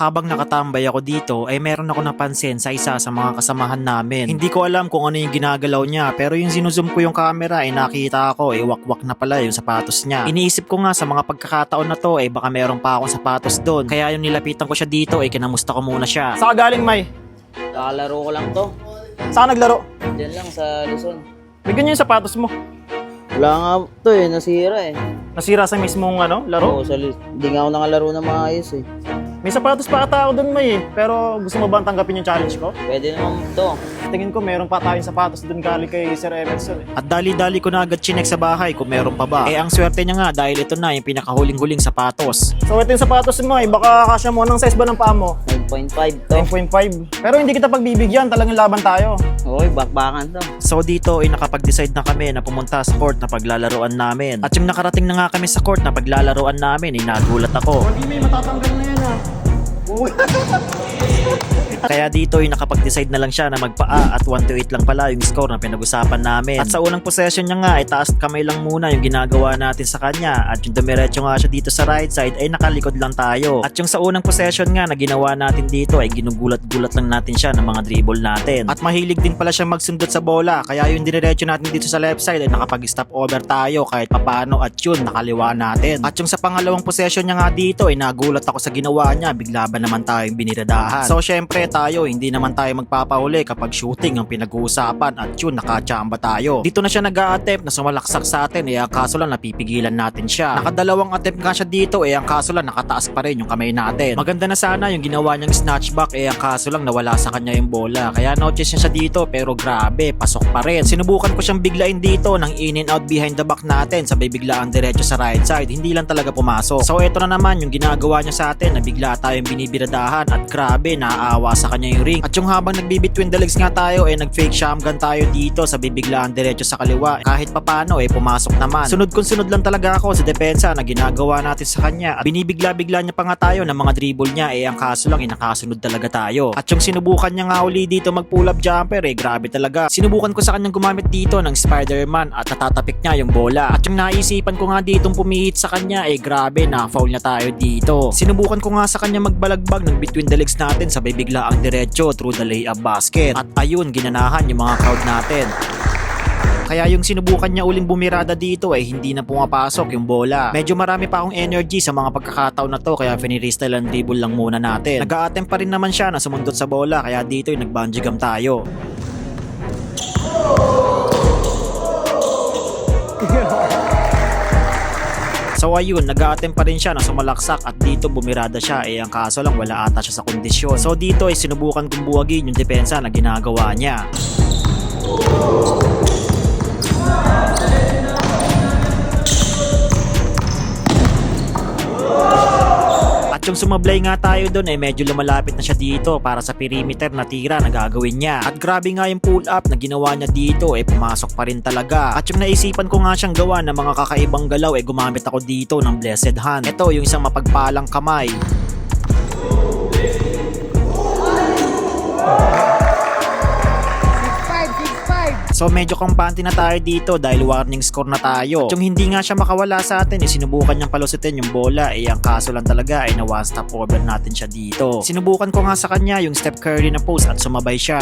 Habang nakatambay ako dito ay meron ako napansin sa isa sa mga kasamahan namin. Hindi ko alam kung ano yung ginagalaw niya pero yung sinuzoom ko yung camera ay nakita ko eh wakwak na pala yung sapatos niya. Iniisip ko nga sa mga pagkakataon na to eh baka meron pa akong sapatos doon. Kaya yung nilapitan ko siya dito ay kinamusta ko muna siya. Saan galing, May? Kakalaro ko lang to. Saan naglaro? Diyan lang sa Luzon. Bigyan niyo yung sapatos mo. Wala nga to eh, nasira eh. Nasira sa mismong ano, laro. Oo, sa Hindi nga ako nakalaro na maayos eh. May sapatos pa ata ako doon, May eh. Pero gusto mo ba tanggapin yung challenge ko? Pwede naman to. Tingin ko meron pa tayong sapatos doon galing kay Sir Emerson eh. At dali-dali ko na agad chinek sa bahay kung meron pa ba. Eh ang swerte niya nga dahil ito na yung pinakahuling-huling sapatos. So ito yung sapatos mo eh. Baka kasya mo. Anong size ba ng paa mo? 9.5 to. 9.5. Pero hindi kita pagbibigyan. Talagang laban tayo. Okay, bakbakan to. So dito ay nakapag-decide na kami na pumunta sa court na paglalaroan namin. At yung nakarating na nga kami sa court na paglalaroan namin, ay nagulat ako. Hindi may matatanggal na yan ah. Kaya dito ay nakapag-decide na lang siya na magpaa at 1 to 8 lang pala yung score na pinag-usapan namin. At sa unang possession niya nga ay taas kamay lang muna yung ginagawa natin sa kanya at yung dumiretso nga siya dito sa right side ay nakalikod lang tayo. At yung sa unang possession nga na ginawa natin dito ay ginugulat-gulat lang natin siya ng mga dribble natin. At mahilig din pala siya magsundot sa bola kaya yung diniretso natin dito sa left side ay nakapag-stop over tayo kahit papano at yun nakaliwa natin. At yung sa pangalawang possession niya nga dito ay nagulat ako sa ginawa niya bigla ba naman tayong biniradahan. So syempre tayo hindi naman tayo magpapahuli kapag shooting ang pinag-uusapan at yun nakachamba tayo. Dito na siya nag attempt na sumalaksak sa atin eh ang kaso lang napipigilan natin siya. Nakadalawang attempt nga siya dito eh ang kaso lang nakataas pa rin yung kamay natin. Maganda na sana yung ginawa niyang snatchback eh ang kaso lang nawala sa kanya yung bola. Kaya notice niya siya dito pero grabe pasok pa rin. Sinubukan ko siyang biglain dito ng in and out behind the back natin sabay biglaan diretso sa right side. Hindi lang talaga pumasok. So eto na naman yung ginagawa niya sa atin na bigla tayong binibiradahan at grabe naaawa sa kanya yung ring. At yung habang nagbibitween the legs nga tayo eh nag-fake shotgun tayo dito sa bibiglaan diretso sa kaliwa. Kahit papano eh pumasok naman. Sunod kung sunod lang talaga ako sa depensa na ginagawa natin sa kanya. At binibigla-bigla niya pa nga tayo ng mga dribble niya eh ang kaso lang eh nakasunod talaga tayo. At yung sinubukan niya nga uli dito mag pull up jumper eh grabe talaga. Sinubukan ko sa kanyang gumamit dito ng Spider-Man at natatapik niya yung bola. At yung naisipan ko nga ditong pumihit sa kanya eh grabe na foul na tayo dito. Sinubukan ko nga sa kanya magbalagbag ng between the legs natin sabay bigla ang diretso through the layup basket. At ayun ginanahan yung mga crowd natin. Kaya yung sinubukan niya uling bumirada dito ay hindi na pumapasok yung bola. Medyo marami pa akong energy sa mga pagkakataon na to kaya finiristyle ang dribble lang muna natin. nag attempt pa rin naman siya na sumundot sa bola kaya dito yung nag-bungee tayo. So ayun, nag attempt pa rin siya na sumalaksak at dito bumirada siya eh ang kaso lang wala ata siya sa kondisyon. So dito ay sinubukan kong yung depensa na ginagawa niya. At yung sumablay nga tayo doon ay medyo lumalapit na siya dito para sa perimeter na tira na gagawin niya. At grabe nga yung pull up na ginawa niya dito ay pumasok pa rin talaga. At yung naisipan ko nga siyang gawa ng mga kakaibang galaw ay gumamit ako dito ng blessed hand. Ito yung isang mapagpalang kamay. So medyo kampante na tayo dito dahil warning score na tayo. At yung hindi nga siya makawala sa atin, eh, sinubukan niyang palusutin yung bola. Eh ang kaso lang talaga ay na one stop over natin siya dito. Sinubukan ko nga sa kanya yung step curry na post at sumabay siya.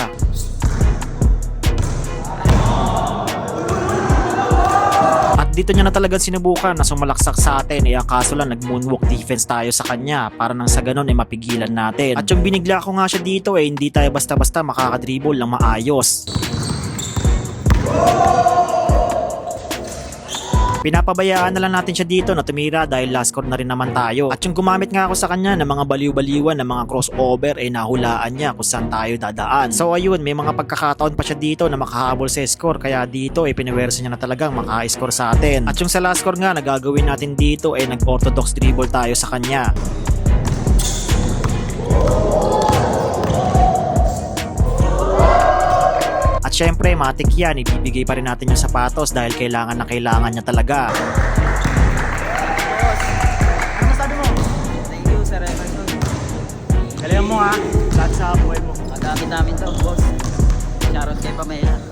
Dito niya na talagang sinubukan na sumalaksak sa atin eh ang kaso lang nag moonwalk defense tayo sa kanya para nang sa ganun ay mapigilan natin. At yung binigla ko nga siya dito eh hindi tayo basta-basta makakadribble ng maayos. Pinapabayaan na lang natin siya dito na tumira dahil last score na rin naman tayo. At yung gumamit nga ako sa kanya ng mga baliw-baliwan ng mga crossover ay nahulaan niya kung saan tayo dadaan. So ayun, may mga pagkakataon pa siya dito na makahabol sa score kaya dito ay piniwersa niya na talagang maka-score sa atin. At yung sa last score nga na gagawin natin dito ay nag-orthodox dribble tayo sa kanya. Syempre, matik yan, ibibigay pa rin natin yung sapatos dahil kailangan na kailangan niya talaga. Ano masabi mo? Thank you, Sir Emerson. Galingan mo ha. Lahat sa buhay mo. Magamit namin to, boss. Shoutout kay Pamela.